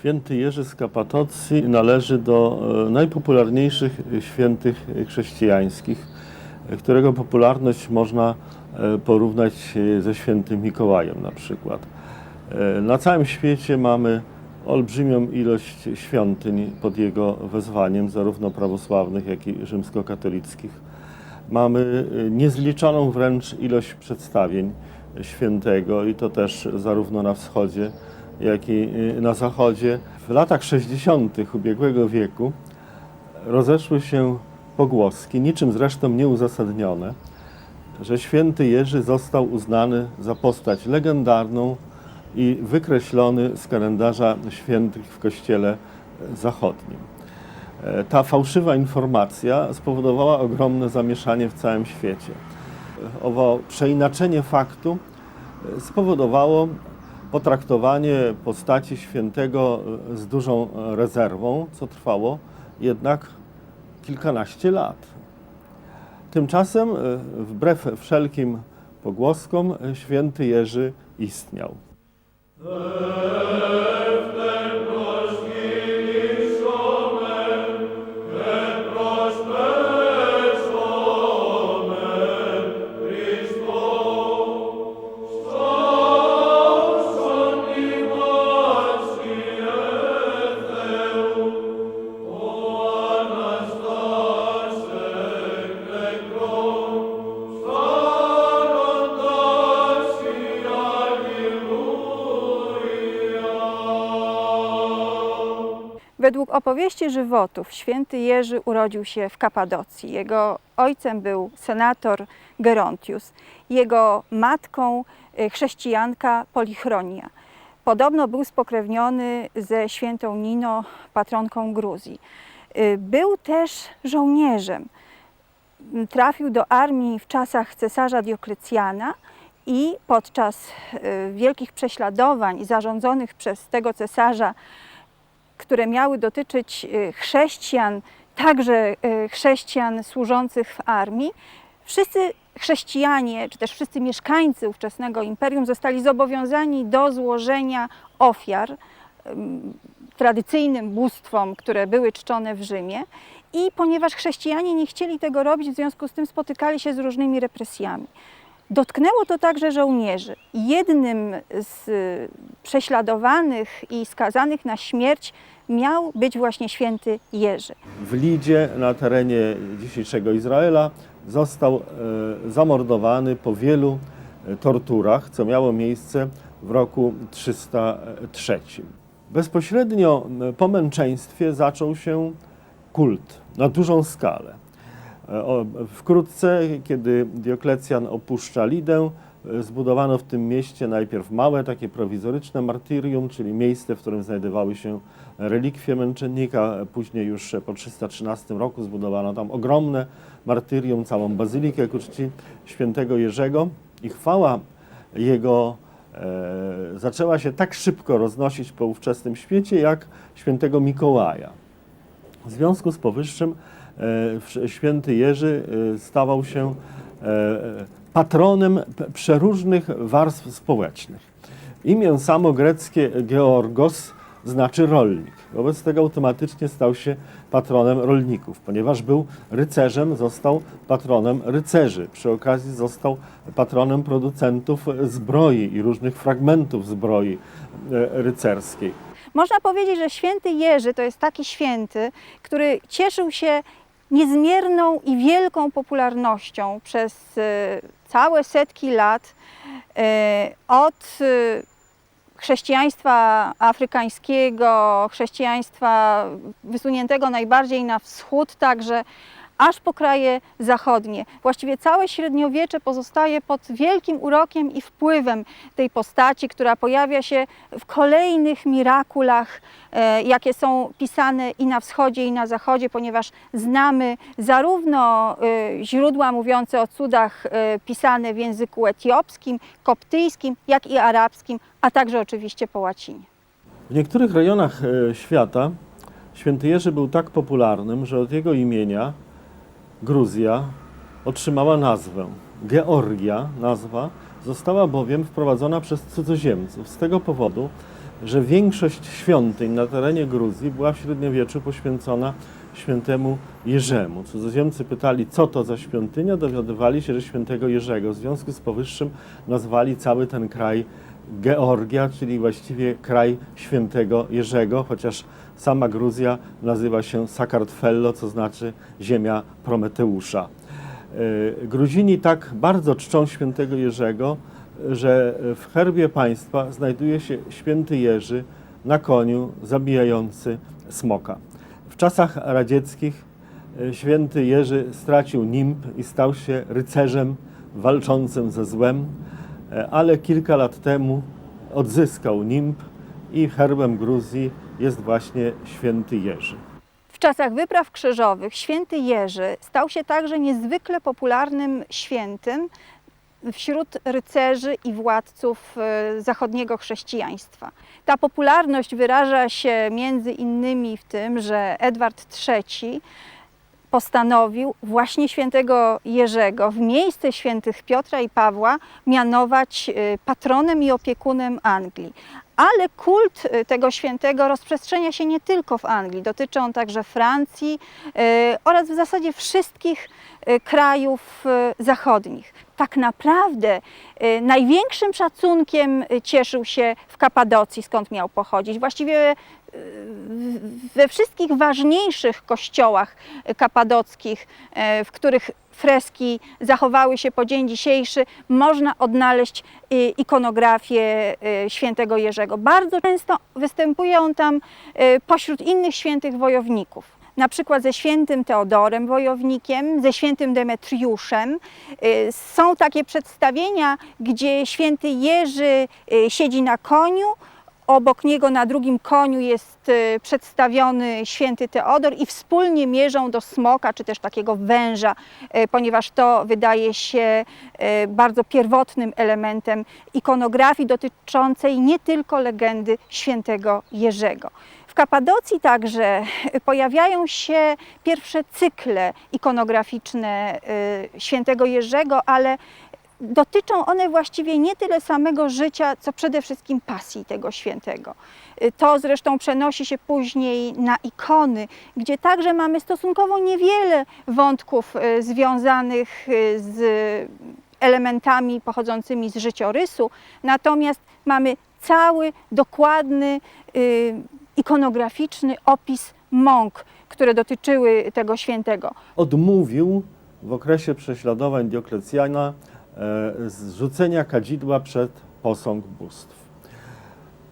Święty Jerzy z Kapatocji należy do e, najpopularniejszych świętych chrześcijańskich, e, którego popularność można e, porównać ze świętym Mikołajem na przykład. Na całym świecie mamy olbrzymią ilość świątyń pod jego wezwaniem, zarówno prawosławnych, jak i rzymskokatolickich. Mamy niezliczoną wręcz ilość przedstawień świętego i to też zarówno na wschodzie, jak i y, na zachodzie. W latach 60. ubiegłego wieku rozeszły się pogłoski, niczym zresztą nieuzasadnione, że święty Jerzy został uznany za postać legendarną i wykreślony z kalendarza świętych w kościele zachodnim. E, Ta fałszywa informacja spowodowała ogromne zamieszanie w całym świecie. E, Owo przeinaczenie faktu e, spowodowało potraktowanie postaci świętego e, z dużą e, rezerwą, co trwało jednak kilkanaście lat. Tymczasem, e, wbrew wszelkim pogłoskom, święty Jerzy istniał. Według opowieści żywotów święty Jerzy urodził się w Kapadocji. Jego ojcem był senator Gerontius, jego matką y, chrześcijanka Polichronia. Podobno był spokrewniony ze świętą Nino, patronką Gruzji. Y, Był też żołnierzem. Trafił do armii w czasach cesarza Dioklecjana i podczas y, wielkich prześladowań zarządzonych przez tego cesarza które miały dotyczyć y, chrześcijan, także y, chrześcijan służących w armii, wszyscy chrześcijanie, czy też wszyscy mieszkańcy ówczesnego imperium zostali zobowiązani do złożenia ofiar ym, tradycyjnym bóstwom, które były czczone w Rzymie. I ponieważ chrześcijanie nie chcieli tego robić, w związku z tym spotykali się z różnymi represjami. Dotknęło to także żołnierzy. Jednym z y, prześladowanych i skazanych na śmierć miał być właśnie święty Jerzy. w Lidzie na terenie dzisiejszego Izraela został e, zamordowany po wielu e, torturach, co miało miejsce w roku 303. Bezpośrednio po męczeństwie zaczął się kult na dużą skalę. E, Wkrótce, kiedy Dioklecjan opuszcza Lidę, e, zbudowano w tym mieście najpierw małe, takie prowizoryczne martyrium, czyli miejsce, w którym znajdowały się relikwie męczennika. Później już po 313 roku zbudowano tam ogromne martyrium, całą bazylikę ku czci świętego Jerzego i chwała jego e, zaczęła się tak szybko roznosić po ówczesnym świecie, jak świętego Mikołaja. W związku z powyższym święty Jerzy e, stawał się e, patronem p- przeróżnych warstw społecznych. Imię samo greckie Georgos znaczy rolnik. Wobec tego automatycznie stał się patronem rolników. Ponieważ był rycerzem, został patronem rycerzy. Przy okazji został patronem producentów zbroi i różnych fragmentów zbroi e, rycerskiej. Można powiedzieć, że święty Jerzy to jest taki święty, który cieszył się niezmierną i wielką popularnością przez e, całe setki lat e, od e, chrześcijaństwa afrykańskiego, chrześcijaństwa wysuniętego najbardziej na wschód, także aż po kraje zachodnie. Właściwie całe średniowiecze pozostaje pod wielkim urokiem i wpływem tej postaci, która pojawia się w kolejnych mirakulach, e, jakie są pisane i na wschodzie, i na zachodzie, ponieważ znamy zarówno e, źródła mówiące o cudach e, pisane w języku etiopskim, koptyjskim, jak i arabskim, a także oczywiście po łacinie. W niektórych rejonach świata święty Jerzy był tak popularnym, że od jego imienia Gruzja otrzymała nazwę. Georgia, nazwa, została bowiem wprowadzona przez cudzoziemców. Z tego powodu że większość świątyń na terenie Gruzji była w średniowieczu poświęcona świętemu Jerzemu. Cudzoziemcy pytali, co to za świątynia, dowiadywali się, że świętego Jerzego. W związku z powyższym nazwali cały ten kraj Georgia, czyli właściwie kraj świętego Jerzego, chociaż sama Gruzja nazywa się Sakartfello, co znaczy ziemia Prometeusza. E, Gruzini tak bardzo czczą świętego Jerzego, że w herbie państwa znajduje się święty Jerzy na koniu zabijający smoka. W czasach radzieckich e, święty Jerzy stracił nimb i stał się rycerzem walczącym ze złem, ale kilka lat temu odzyskał nimb i herbem Gruzji jest właśnie święty Jerzy. W czasach wypraw krzyżowych święty Jerzy stał się także niezwykle popularnym świętym wśród rycerzy i władców e, zachodniego chrześcijaństwa. Ta popularność wyraża się między innymi w tym, że Edward III postanowił właśnie świętego Jerzego w miejsce świętych Piotra i Pawła mianować e, patronem i opiekunem Anglii. Ale kult e, tego świętego rozprzestrzenia się nie tylko w Anglii, dotyczy on także Francji e, oraz w zasadzie wszystkich krajów e, zachodnich. Tak naprawdę e, największym szacunkiem cieszył się w Kapadocji, skąd miał pochodzić. Właściwie we wszystkich ważniejszych kościołach kapadockich, w których freski zachowały się po dzień dzisiejszy, można odnaleźć ikonografię świętego Jerzego. Bardzo często występuje on tam pośród innych świętych wojowników. Na przykład ze świętym Teodorem wojownikiem, ze świętym Demetriuszem. E, Są takie przedstawienia, gdzie święty Jerzy e, siedzi na koniu, Obok niego na drugim koniu jest e, przedstawiony święty Teodor i wspólnie mierzą do smoka, czy też takiego węża, ponieważ to wydaje się bardzo pierwotnym elementem ikonografii dotyczącej nie tylko legendy świętego Jerzego. Kapadocji także pojawiają się pierwsze cykle ikonograficzne e, świętego Jerzego, ale dotyczą one właściwie nie tyle samego życia, co przede wszystkim pasji tego świętego. Y, To zresztą przenosi się później na ikony, gdzie także mamy stosunkowo niewiele wątków y, związanych y, z elementami pochodzącymi z życiorysu, natomiast mamy cały dokładny y, ikonograficzny opis mąk, które dotyczyły tego świętego. odmówił w okresie prześladowań Dioklecjana e, zrzucenia kadzidła przed posąg bóstw.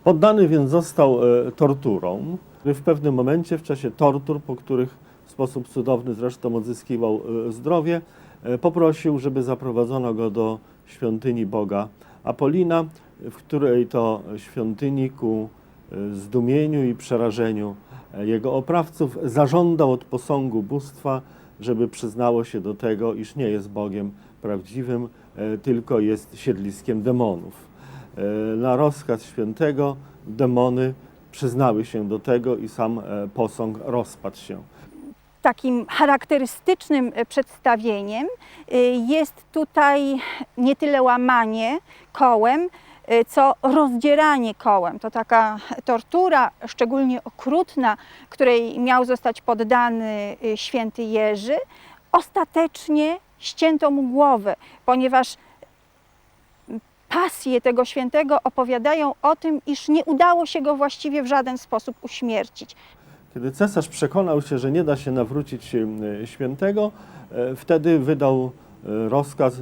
Poddany więc został e, torturom, w pewnym momencie w czasie tortur, po których w sposób cudowny zresztą odzyskiwał e, zdrowie, e, poprosił, żeby zaprowadzono go do świątyni Boga Apolina, w której to świątyni ku zdumieniu i przerażeniu e, jego oprawców zażądał od posągu bóstwa, żeby przyznało się do tego, iż nie jest Bogiem prawdziwym, e, tylko jest siedliskiem demonów. E, Na rozkaz świętego demony przyznały się do tego i sam posąg rozpadł się. takim charakterystycznym przedstawieniem y, jest tutaj nie tyle łamanie kołem, y, co rozdzieranie kołem. To taka tortura, szczególnie okrutna, której miał zostać poddany y, święty Jerzy. Ostatecznie ścięto mu głowę, ponieważ pasje tego świętego opowiadają o tym, iż nie udało się go właściwie w żaden sposób uśmiercić. Kiedy cesarz przekonał się, że nie da się nawrócić e, świętego, wtedy wydał rozkaz,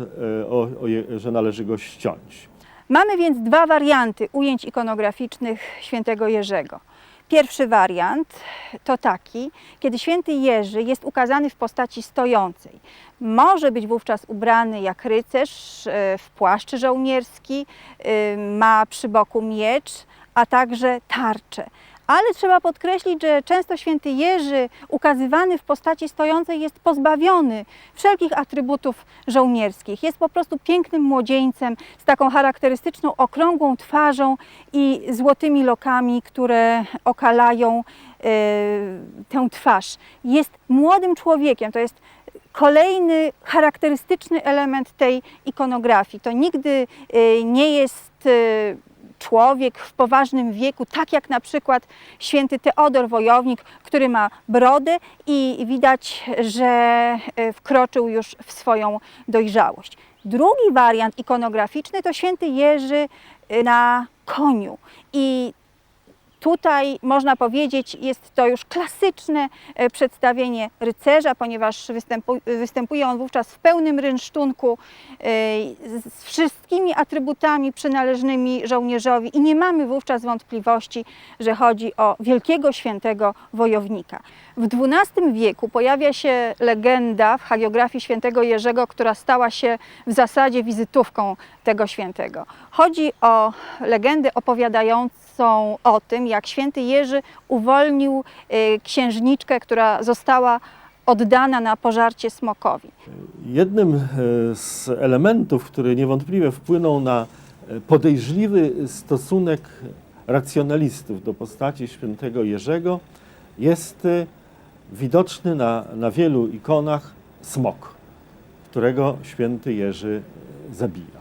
że należy go ściąć. Mamy więc dwa warianty ujęć ikonograficznych świętego Jerzego. Pierwszy wariant to taki, kiedy święty Jerzy jest ukazany w postaci stojącej. Może być wówczas ubrany jak rycerz e, w płaszcz żołnierski, e, ma przy boku miecz, a także tarczę. Ale trzeba podkreślić, że często święty Jerzy ukazywany w postaci stojącej jest pozbawiony wszelkich atrybutów żołnierskich. Jest po prostu pięknym młodzieńcem z taką charakterystyczną okrągłą twarzą i złotymi lokami, które okalają e, tę twarz. Jest młodym człowiekiem, to jest kolejny charakterystyczny element tej ikonografii. To nigdy e, nie jest e, człowiek w poważnym wieku, tak jak na przykład święty Teodor Wojownik, który ma brodę i widać, że e, wkroczył już w swoją dojrzałość. Drugi wariant ikonograficzny to święty Jerzy e, na koniu i Tutaj można powiedzieć, jest to już klasyczne e, przedstawienie rycerza, ponieważ występu, występuje on wówczas w pełnym rynsztunku e, z wszystkimi atrybutami przynależnymi żołnierzowi i nie mamy wówczas wątpliwości, że chodzi o wielkiego świętego wojownika. W XII wieku pojawia się legenda w hagiografii świętego Jerzego, która stała się w zasadzie wizytówką tego świętego. Chodzi o legendę opowiadającą o tym, jak święty Jerzy uwolnił y, księżniczkę, która została oddana na pożarcie smokowi. Jednym e, z elementów, który niewątpliwie wpłynął na e, podejrzliwy stosunek racjonalistów do postaci świętego Jerzego jest e, widoczny na, na wielu ikonach smok, którego święty Jerzy zabija.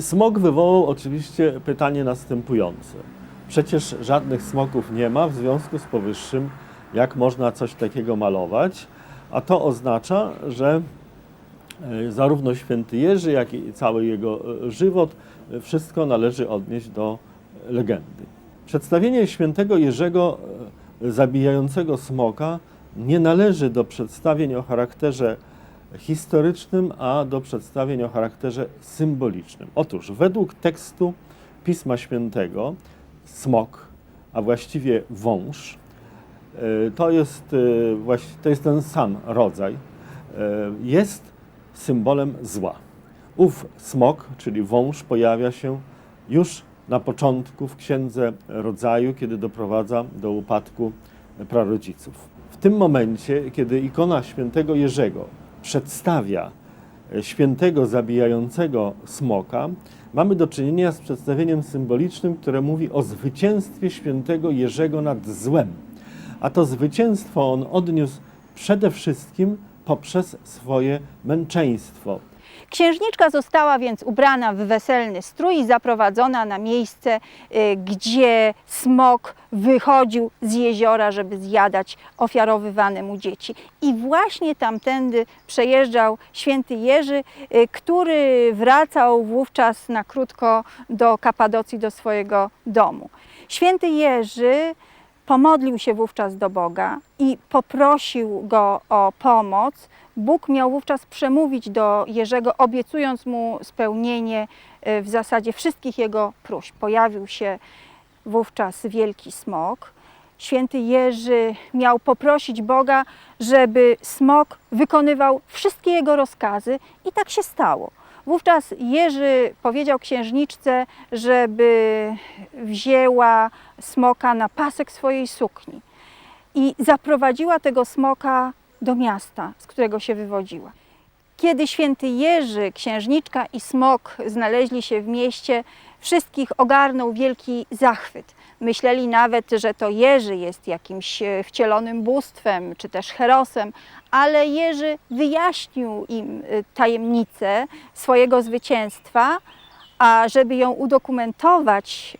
Smok wywołał oczywiście pytanie następujące. Przecież żadnych smoków nie ma, w związku z powyższym, jak można coś takiego malować? A to oznacza, że e, zarówno święty Jerzy, jak i cały jego e, żywot, e, wszystko należy odnieść do legendy. Przedstawienie świętego Jerzego zabijającego smoka nie należy do przedstawień o charakterze historycznym, a do przedstawień o charakterze symbolicznym. Otóż według tekstu Pisma Świętego smok, a właściwie wąż, e, to jest, e, to jest ten sam rodzaj, e, jest symbolem zła. Ów smok, czyli wąż, pojawia się już na początku w Księdze Rodzaju, kiedy doprowadza do upadku prarodziców. W tym momencie, kiedy ikona świętego Jerzego przedstawia e, świętego zabijającego smoka, mamy do czynienia z przedstawieniem symbolicznym, które mówi o zwycięstwie świętego Jerzego nad złem. A to zwycięstwo on odniósł przede wszystkim poprzez swoje męczeństwo. Księżniczka została więc ubrana w weselny strój i zaprowadzona na miejsce, y, gdzie smok wychodził z jeziora, żeby zjadać ofiarowywane mu dzieci. I właśnie tamtędy przejeżdżał święty Jerzy, y, który wracał wówczas na krótko do Kapadocji, do swojego domu. Święty Jerzy pomodlił się wówczas do Boga i poprosił go o pomoc. Bóg miał wówczas przemówić do Jerzego, obiecując mu spełnienie e, w zasadzie wszystkich jego próśb. Pojawił się wówczas wielki smok. Święty Jerzy miał poprosić Boga, żeby smok wykonywał wszystkie jego rozkazy i tak się stało. Wówczas Jerzy powiedział księżniczce, żeby wzięła smoka na pasek swojej sukni i zaprowadziła tego smoka do miasta, z którego się wywodziła. Kiedy święty Jerzy, księżniczka i smok znaleźli się w mieście, wszystkich ogarnął wielki zachwyt. Myśleli nawet, że to Jerzy jest jakimś e, wcielonym bóstwem, czy też herosem, ale Jerzy wyjaśnił im e, tajemnicę swojego zwycięstwa, a żeby ją udokumentować,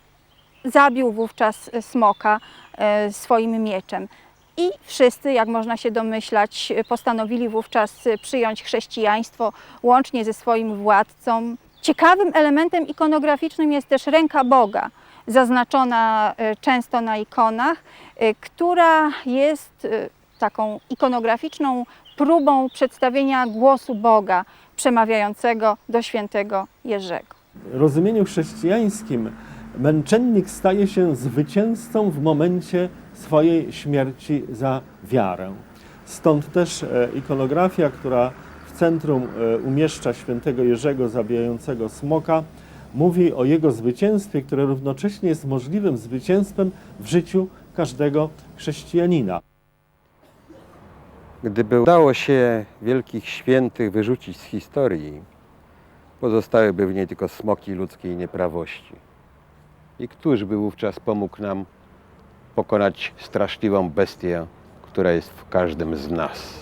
zabił wówczas smoka e, swoim mieczem. I wszyscy, jak można się domyślać, postanowili wówczas przyjąć chrześcijaństwo łącznie ze swoim władcą. Ciekawym elementem ikonograficznym jest też ręka Boga, zaznaczona e, często na ikonach, e, która jest e, taką ikonograficzną próbą przedstawienia głosu Boga przemawiającego do świętego Jerzego. W rozumieniu chrześcijańskim męczennik staje się zwycięzcą w momencie swojej śmierci za wiarę. Stąd też e, ikonografia, która w centrum e, umieszcza świętego Jerzego zabijającego smoka, mówi o jego zwycięstwie, które równocześnie jest możliwym zwycięstwem w życiu każdego chrześcijanina. Gdyby udało się wielkich świętych wyrzucić z historii, pozostałyby w niej tylko smoki ludzkiej nieprawości. I któż by wówczas pomógł nam pokonać straszliwą bestię, która jest w każdym z nas?